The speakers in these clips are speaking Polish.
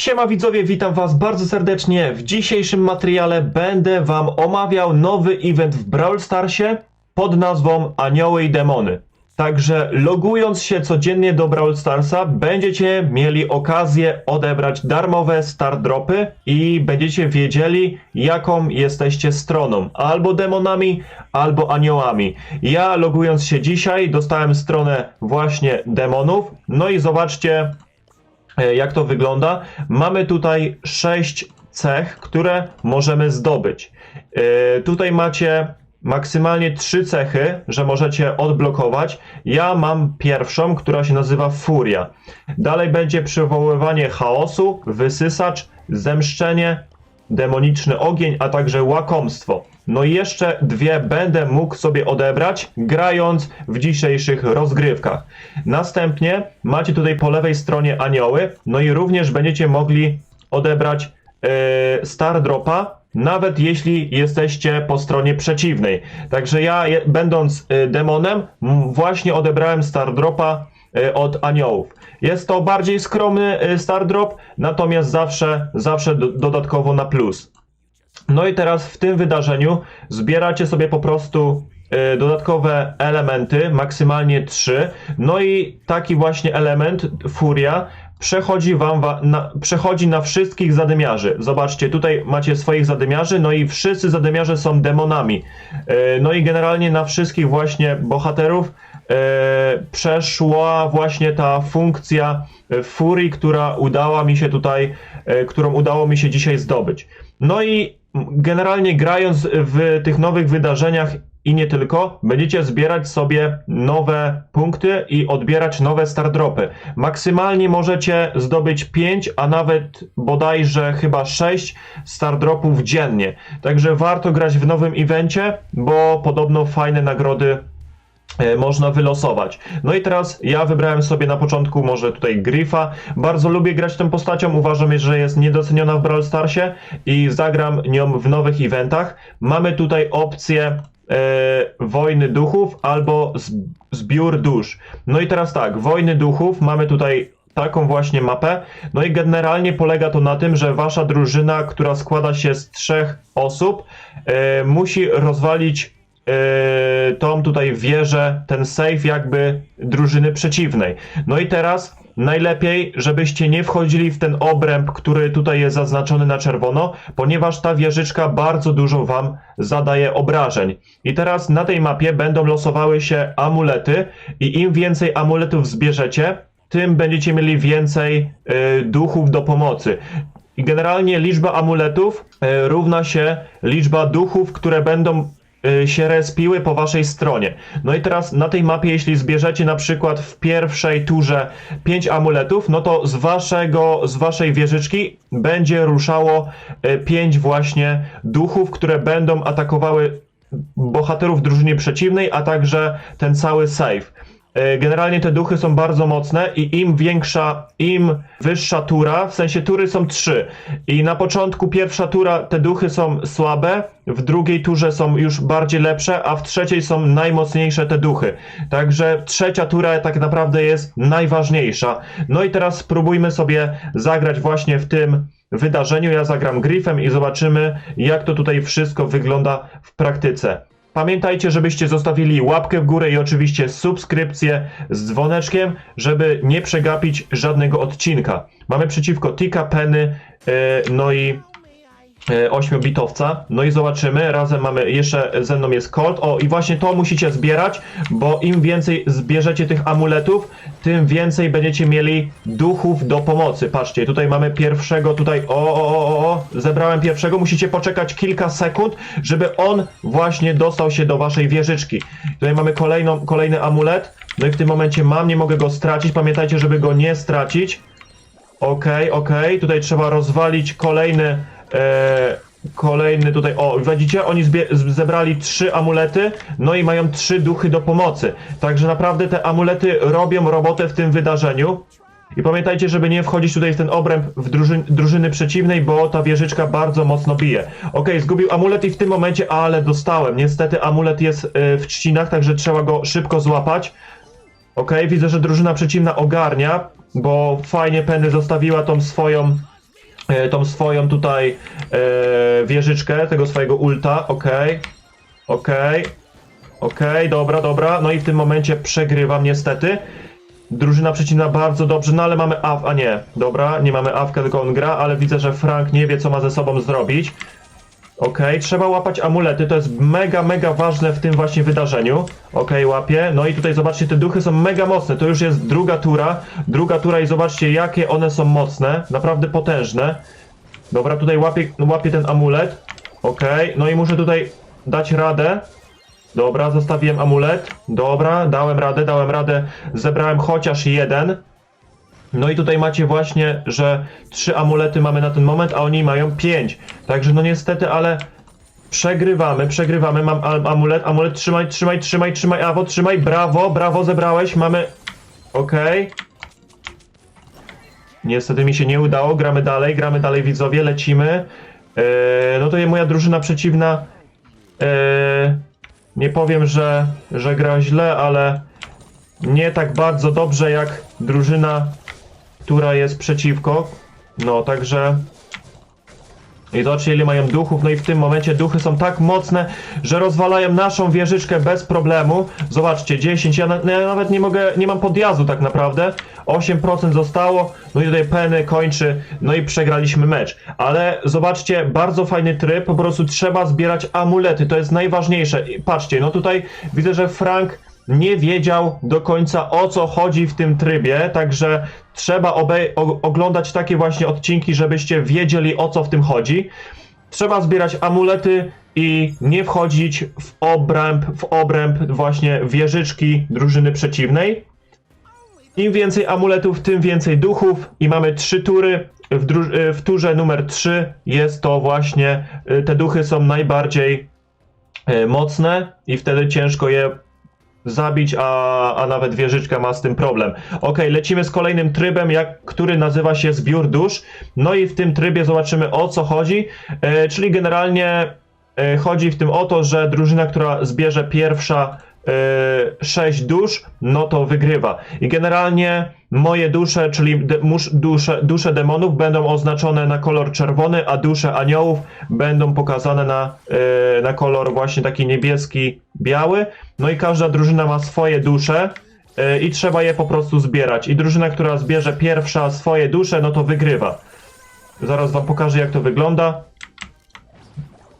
Siema widzowie, witam was bardzo serdecznie. W dzisiejszym materiale będę wam omawiał nowy event w Brawl Starsie pod nazwą Anioły i Demony. Także logując się codziennie do Brawl Starsa będziecie mieli okazję odebrać darmowe star dropy i będziecie wiedzieli jaką jesteście stroną. Albo demonami, albo aniołami. Ja logując się dzisiaj dostałem stronę właśnie demonów. No i zobaczcie jak to wygląda. Mamy tutaj sześć cech, które możemy zdobyć. E, Tutaj macie maksymalnie trzy cechy, że możecie odblokować. Ja mam pierwszą, która się nazywa Furia. Dalej będzie przywoływanie chaosu, wysysacz, zemszczenie, demoniczny ogień, a także łakomstwo. No i jeszcze dwie będę mógł sobie odebrać, grając w dzisiejszych rozgrywkach. Następnie macie tutaj po lewej stronie anioły, no i również będziecie mogli odebrać Dropa, nawet jeśli jesteście po stronie przeciwnej. Także ja, będąc e, demonem, właśnie odebrałem Star Dropa e, od aniołów. Jest to bardziej skromny e, Star Drop, natomiast zawsze, zawsze do, dodatkowo na plus. No i teraz w tym wydarzeniu zbieracie sobie po prostu y, dodatkowe elementy, maksymalnie 3. No i taki właśnie element, furia, przechodzi wam wa- na, przechodzi na wszystkich zadymiarzy. Zobaczcie, tutaj macie swoich zadymiarzy, no i wszyscy zadymiarze są demonami. Y, no i generalnie na wszystkich właśnie bohaterów y, przeszła właśnie ta funkcja y, furii, która udała mi się tutaj, y, którą udało mi się dzisiaj zdobyć. No i generalnie grając w tych nowych wydarzeniach i nie tylko, będziecie zbierać sobie nowe punkty i odbierać nowe stardropy. Maksymalnie możecie zdobyć 5, a nawet bodajże chyba 6 stardropów dziennie. Także warto grać w nowym evencie, bo podobno fajne nagrody e, można wylosować. No i teraz ja wybrałem sobie na początku może tutaj Gryfa. Bardzo lubię grać tą postacią, uważam, że jest niedoceniona w Brawl Starsie i zagram nią w nowych eventach. Mamy tutaj opcję e, Wojny Duchów albo Zbiór Dusz. No i teraz tak, Wojny Duchów mamy tutaj taką właśnie mapę. No i generalnie polega to na tym, że wasza drużyna, która składa się z trzech osób, e, musi rozwalić e, tą tutaj wieżę, ten save jakby drużyny przeciwnej. No i teraz najlepiej, żebyście nie wchodzili w ten obręb, który tutaj jest zaznaczony na czerwono, ponieważ ta wieżyczka bardzo dużo wam zadaje obrażeń. I teraz na tej mapie będą losowały się amulety i im więcej amuletów zbierzecie, tym będziecie mieli więcej e, duchów do pomocy. I generalnie liczba amuletów e, równa się liczba duchów, które będą się respiły po waszej stronie. No i teraz na tej mapie, jeśli zbierzecie na przykład w pierwszej turze 5 amuletów, no to z waszego, z waszej wieżyczki będzie ruszało 5 właśnie duchów, które będą atakowały bohaterów drużynie przeciwnej, a także ten cały save. E, Generalnie te duchy są bardzo mocne i im większa, im wyższa tura, w sensie tury są trzy. I na początku pierwsza tura te duchy są słabe, w drugiej turze są już bardziej lepsze, a w trzeciej są najmocniejsze te duchy. Także trzecia tura tak naprawdę jest najważniejsza. No i teraz spróbujmy sobie zagrać właśnie w tym wydarzeniu. Ja zagram Griffem i zobaczymy, jak to tutaj wszystko wygląda w praktyce. Pamiętajcie, żebyście zostawili łapkę w górę i oczywiście subskrypcję z dzwoneczkiem, żeby nie przegapić żadnego odcinka. Mamy przeciwko Tika Penny, e, no i 8-bitowca. No i zobaczymy. Razem mamy jeszcze ze mną jest Colt. O, i właśnie to musicie zbierać, bo im więcej zbierzecie tych amuletów, tym więcej będziecie mieli duchów do pomocy. Patrzcie, tutaj mamy pierwszego, tutaj o, o, o, o, o, zebrałem pierwszego. Musicie poczekać kilka sekund, żeby on właśnie dostał się do waszej wieżyczki. Tutaj mamy kolejną, kolejny amulet. No i w tym momencie mam, nie mogę go stracić. Pamiętajcie, żeby go nie stracić. Okej, okej, tutaj trzeba rozwalić kolejny, e, kolejny tutaj, o widzicie, oni zebrali trzy amulety, no i mają trzy duchy do pomocy. Także naprawdę te amulety robią robotę w tym wydarzeniu. I pamiętajcie, żeby nie wchodzić tutaj w ten obręb w drużyn, drużyny przeciwnej, bo ta wieżyczka bardzo mocno bije. Okej, zgubił amulet i w tym momencie, ale dostałem. Niestety amulet jest e, w trzcinach, także trzeba go szybko złapać. Okej, widzę, że drużyna przeciwna ogarnia, bo fajnie Penny zostawiła tą swoją tą swoją tutaj e, wieżyczkę, tego swojego ulta, okej, okej, okej, dobra, dobra, no i w tym momencie przegrywam niestety. Drużyna przeciwna bardzo dobrze, no ale mamy AF, a nie, dobra, nie mamy AFK, tylko on gra, ale widzę, że Frank nie wie, co ma ze sobą zrobić. Okej, trzeba łapać amulety, to jest mega, mega ważne w tym właśnie wydarzeniu. Okej, łapię. No i tutaj zobaczcie, te duchy są mega mocne. To już jest druga tura. Druga tura i zobaczcie, jakie one są mocne. Naprawdę potężne. Dobra, tutaj łapię, łapię ten amulet. Okej, no i muszę tutaj dać radę. Dobra, zostawiłem amulet. Dobra, dałem radę, dałem radę. Zebrałem chociaż jeden. No i tutaj macie właśnie, że trzy amulety mamy na ten moment, a oni mają pięć. Także no niestety, ale przegrywamy, przegrywamy. Mam am- amulet, amulet, trzymaj, trzymaj, trzymaj, trzymaj, Awo, trzymaj, brawo, brawo, zebrałeś, mamy... Okej. Niestety mi się nie udało, gramy dalej, gramy dalej widzowie, lecimy. Eee, no to moja drużyna przeciwna. Eee, nie powiem, że, że gra źle, ale nie tak bardzo dobrze jak drużyna, która jest przeciwko. No, także. I zobaczcie, ile mają duchów. No i w tym momencie duchy są tak mocne, że rozwalają naszą wieżyczkę bez problemu. Zobaczcie, 10. Ja, na, no ja nawet nie mogę, nie mam podjazdu tak naprawdę. 8% zostało. No i tutaj Penny kończy. No i przegraliśmy mecz. Ale zobaczcie, bardzo fajny tryb. Po prostu trzeba zbierać amulety. To jest najważniejsze. I patrzcie, no tutaj widzę, że Frank nie wiedział do końca o co chodzi w tym trybie, także trzeba oglądać takie właśnie odcinki, żebyście wiedzieli o co w tym chodzi. Trzeba zbierać amulety i nie wchodzić w obręb, w obręb właśnie wieżyczki drużyny przeciwnej. Im więcej amuletów, tym więcej duchów i mamy trzy tury. W, y, w turze numer 3 jest to właśnie, y, te duchy są najbardziej y, mocne i wtedy ciężko je zabić, a, a nawet wieżyczka ma z tym problem. Ok, lecimy z kolejnym trybem, jak, który nazywa się zbiór dusz. No i w tym trybie zobaczymy o co chodzi, e, czyli generalnie e, chodzi w tym o to, że drużyna, która zbierze pierwsza e, 6 dusz, no to wygrywa. I generalnie moje dusze, czyli de, dusze, dusze demonów będą oznaczone na kolor czerwony, a dusze aniołów będą pokazane na, e, na kolor właśnie taki niebieski, biały. No i każda drużyna ma swoje dusze e, i trzeba je po prostu zbierać. I drużyna, która zbierze pierwsza swoje dusze, no to wygrywa. Zaraz wam pokażę jak to wygląda.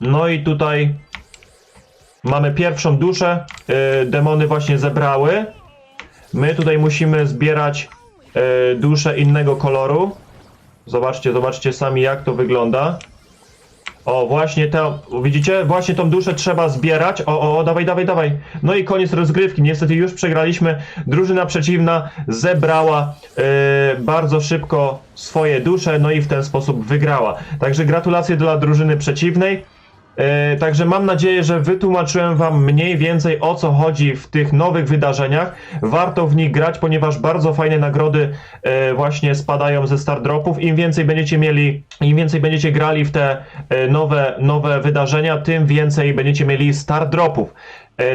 No i tutaj mamy pierwszą duszę. e, Demony właśnie zebrały. My tutaj musimy zbierać e, dusze innego koloru. Zobaczcie, zobaczcie sami jak to wygląda. O, właśnie tę, widzicie? Właśnie tą duszę trzeba zbierać. O, o, o, dawaj, dawaj, dawaj. No i koniec rozgrywki. Niestety już przegraliśmy. Drużyna przeciwna zebrała e, bardzo szybko swoje dusze, no i w ten sposób wygrała. Także gratulacje dla drużyny przeciwnej. E, Także mam nadzieję, że wytłumaczyłem Wam mniej więcej o co chodzi w tych nowych wydarzeniach. Warto w nich grać, ponieważ bardzo fajne nagrody e, właśnie spadają ze Star Dropów. Im więcej będziecie mieli, im więcej będziecie grali w te e, nowe, nowe wydarzenia, tym więcej będziecie mieli Star Dropów.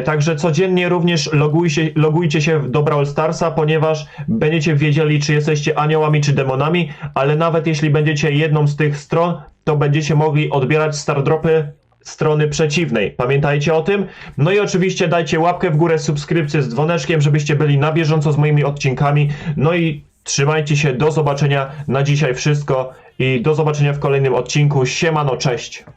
Także codziennie również logujcie, logujcie się do Brawl Starsa, ponieważ będziecie wiedzieli, czy jesteście aniołami, czy demonami, ale nawet jeśli będziecie jedną z tych stron, to będziecie mogli odbierać stardropy strony przeciwnej. Pamiętajcie o tym. No i oczywiście dajcie łapkę w górę, subskrypcję z dzwoneczkiem, żebyście byli na bieżąco z moimi odcinkami. No i trzymajcie się, do zobaczenia. Na dzisiaj wszystko i do zobaczenia w kolejnym odcinku. Siemano, cześć!